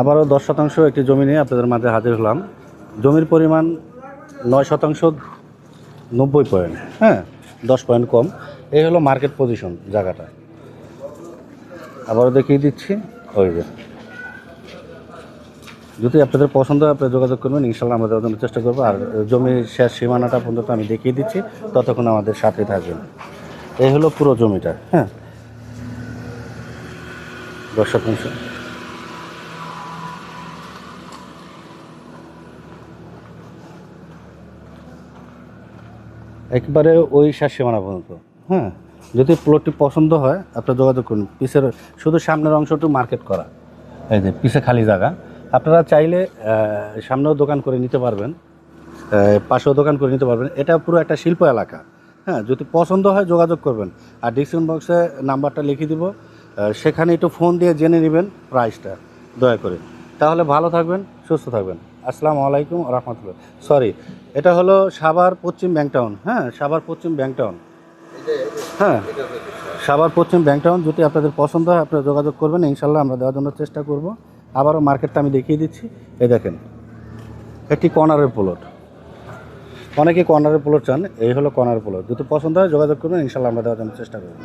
আবারও দশ শতাংশ একটি জমি নিয়ে আপনাদের মাঝে হাজির হলাম। জমির পরিমাণ নয় শতাংশ নব্বই পয়েন্ট হ্যাঁ দশ পয়েন্ট কম। এই হলো মার্কেট পজিশন জায়গাটা। আবারও দেখিয়ে দিচ্ছি। ওই যে। যদি আপনাদের পছন্দ হয়, আপনারা যোগাযোগ করবেন। ইনশাল্লাহ আমরা দেওয়ার জন্য চেষ্টা করব। আর জমির শেষ সীমানাটা পর্যন্ত আমি দেখিয়ে দিচ্ছি। ততক্ষণ আমাদের সাথে থাকবেন। এই হলো পুরো জমিটা হ্যাঁ। দশ শতাংশ। একবারে ওই শেষ সীমানা পর্যন্ত। হ্যাঁ? যদি প্লটটি পছন্দ হয় আপনারা যোগাযোগ করুন। পিসের শুধু সামনের অংশটু মার্কেট করা। এই যে, পিসে খালি জায়গা। আপনারা চাইলে সামনেও দোকান করে নিতে পারবেন। পাশেও দোকান করে নিতে পারবেন। এটা পুরো একটা শিল্প এলাকা। হ্যাঁ? যদি পছন্দ হয়, যোগাযোগ করবেন। আর ডিসক্রিপশন বক্সে নাম্বারটা লিখে দিব। সেখানে একটু ফোন দিয়ে জেনে নেবেন প্রাইসটা দয়া করে। তাহলে ভালো থাকবেন, সুস্থ থাকবেন। আসসালামু আলাইকুম রহমতুল্লাহ। সরি এটা হলো সাভার পশ্চিম ব্যাংটাউন হ্যাঁ সাভার পশ্চিম ব্যাংটাউন হ্যাঁ সাভার পশ্চিম ব্যাংটাউন যদি আপনাদের পছন্দ হয়, আপনারা যোগাযোগ করবেন। ইনশাল্লাহ আমরা দেওয়ার জন্য চেষ্টা করব। আবারও মার্কেটটা আমি দেখিয়ে দিচ্ছি। এই দেখেন, একটি কর্নারের প্লট অনেকে কর্নারের প্লট চান, এই হলো কর্নারের প্লট যদি পছন্দ হয়, যোগাযোগ করবেন। ইনশাল্লাহ আমরা দেওয়ার জন্য চেষ্টা করব।